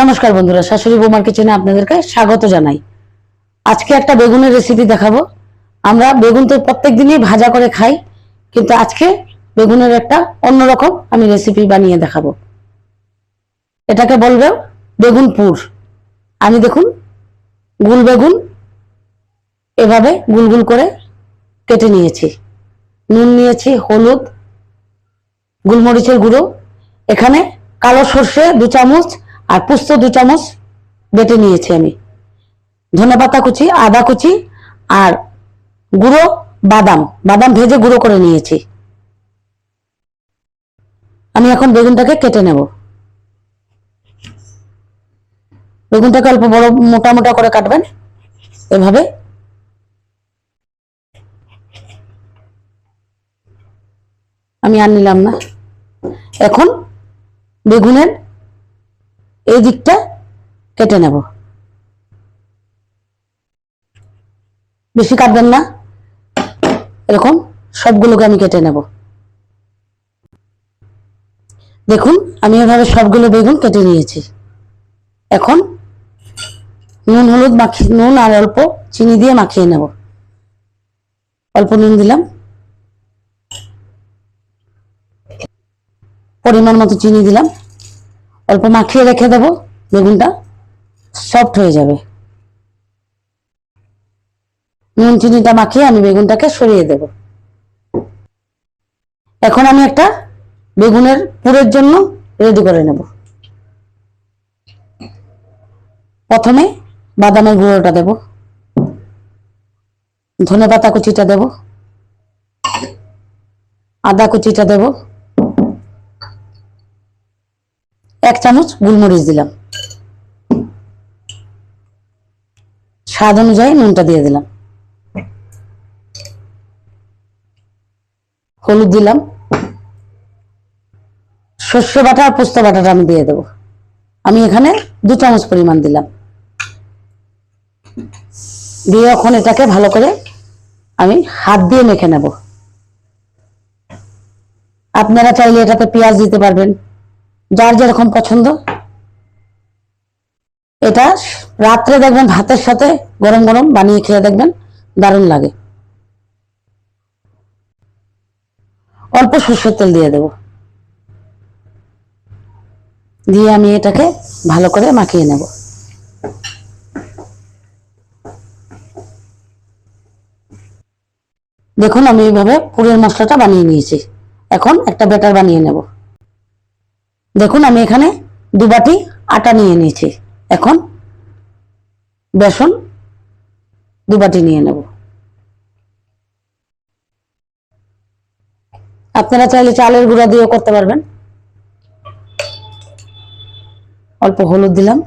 নমস্কার বন্ধুরা, শাশুড়ি বৌমার কিচেনে আপনাদেরকে স্বাগত জানাই। আজকে একটা বেগুনের রেসিপি দেখাবো। আমরা বেগুন তো প্রত্যেক দিনই ভাজা করে খাই, কিন্তু আজকে বেগুনের একটা অন্যরকম আমি রেসিপি বানিয়ে দেখাবো। এটাকে বলবে বেগুন পুর। আমি দেখুন, গুল বেগুন এভাবে গুল গুল করে কেটে নিয়েছি। নুন নিয়েছি, হলুদ, গোলমরিচের গুঁড়ো। এখানে কালো সর্ষে দু চামচ আর পুস্ত দু চামচ বেটে নিয়েছি আমি। ধনেপাতা কুচি, আদা কুচি আর গুঁড়ো বাদাম। বাদাম ভেজে গুঁড়ো করে নিয়েছি। আমি এখন বেগুনটাকে কেটে নেব। বেগুনটাকে অল্প বড় মোটা মোটা করে কাটবেন। এভাবে। আমি আর নিলাম না। এখন বেগুনের এই দিকটা কেটে নেব। বেশি কাটবেন না। এরকম সবগুলোকে আমি কেটে নেব। দেখুন, আমি এভাবে সবগুলো বেগুন কেটে নিয়েছি। এখন নুন, হলুদ মাখিয়ে, নুন আর অল্প চিনি দিয়ে মাখিয়ে নেব। অল্প নুন দিলাম। পরিমাণ মতো চিনি দিলাম। অল্প মাখিয়ে রেখে দেব, বেগুনটা সফট হয়ে যাবে। নুন, চিনিটা মাখিয়ে আমি বেগুনটাকে সরিয়ে দেব। এখন আমি একটা বেগুনের পুরের জন্য রেডি করে নেব। প্রথমে বাদামের গুঁড়োটা দেব। ধনে পাতা কুচিটা দেব। আদা কুচিটা দেবো। এক চামচ গোলমরিচ দিলাম। স্বাদ অনুযায়ী নুনটা দিয়ে দিলাম। হলুদ দিলাম। সর্ষে বাটা আর পোস্ত বাটাটা আমি দিয়ে দেবো। আমি এখানে দু চামচ পরিমাণ দিলাম। দিয়ে এখন এটাকে ভালো করে আমি হাত দিয়ে মেখে নেব। আপনারা চাইলে এটাতে পেঁয়াজ দিতে পারবেন। যার যেরকম পছন্দ। এটা রাত্রে দেখবেন ভাতের সাথে গরম গরম বানিয়ে খেয়ে দেখবেন দারুণ লাগে। অল্প সর্ষের তেল দিয়ে দেব। দিয়ে আমি এটাকে ভালো করে মাখিয়ে নেব। দেখুন আমি এইভাবে পুরের মশলাটা বানিয়ে নিয়েছি। এখন একটা ব্যাটার বানিয়ে নেব। দেখুন, আমি এখানে দু বাটি আটা নিয়ে নিয়েছি। এখন বেসন দু বাটি নিয়ে নেব। আপনারা চাইলে চালের গুঁড়া দিয়েও করতে পারবেন। অল্প হলুদ দিলাম।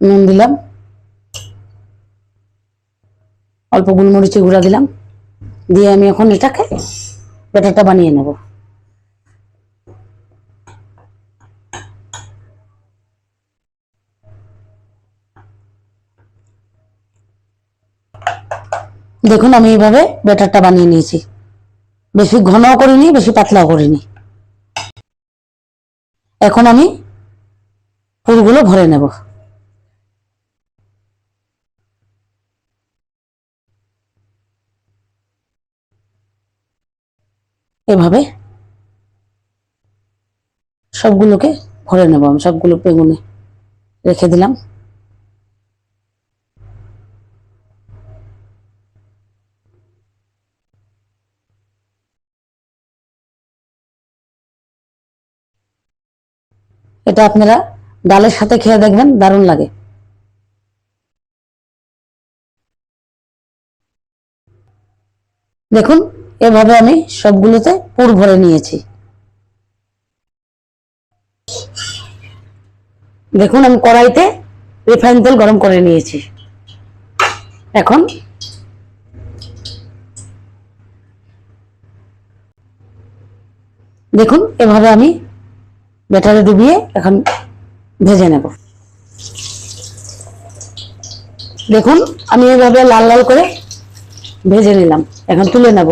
নুন দিলাম। অল্প গোলমরিচের গুঁড়া দিলাম। দিয়ে আমি এখন এটাকে ব্যাটারটা বানিয়ে নেব। দেখুন, আমি এইভাবে ব্যাটারটা বানিয়ে নিয়েছি। বেশি ঘনও করিনি, বেশি পাতলাও করিনি। এখন আমি ফুলগুলো ভরে নেব। এভাবে সবগুলোকে ভরে নেব। আমি সবগুলো বেগুনে রেখে দিলাম। এটা আপনারা ডালের সাথে খেয়ে দেখবেন, দারুণ লাগে। দেখুন, এভাবে আমি সবগুলোতে পুর ভরে নিয়েছি। দেখুন, আমি কড়াইতে রিফাইন তেল গরম করে নিয়েছি। এখন দেখুন, এভাবে আমি ব্যাটারে ডুবিয়ে এখন ভেজে নেব। দেখুন, আমি এইভাবে লাল লাল করে ভেজে নিলাম। এখন তুলে নেব।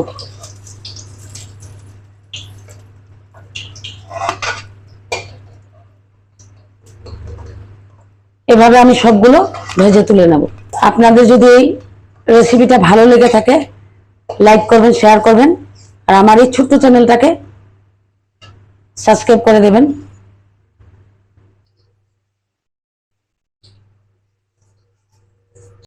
এভাবে আমি সবগুলো ভেজে তুলে নেব। আপনাদের যদি এই রেসিপিটা ভালো লেগে থাকে লাইক করবেন শেয়ার করবেন, আর আমার এই ছোট্ট চ্যানেলটাকে সাবস্ক্রাইব করে দেবেন।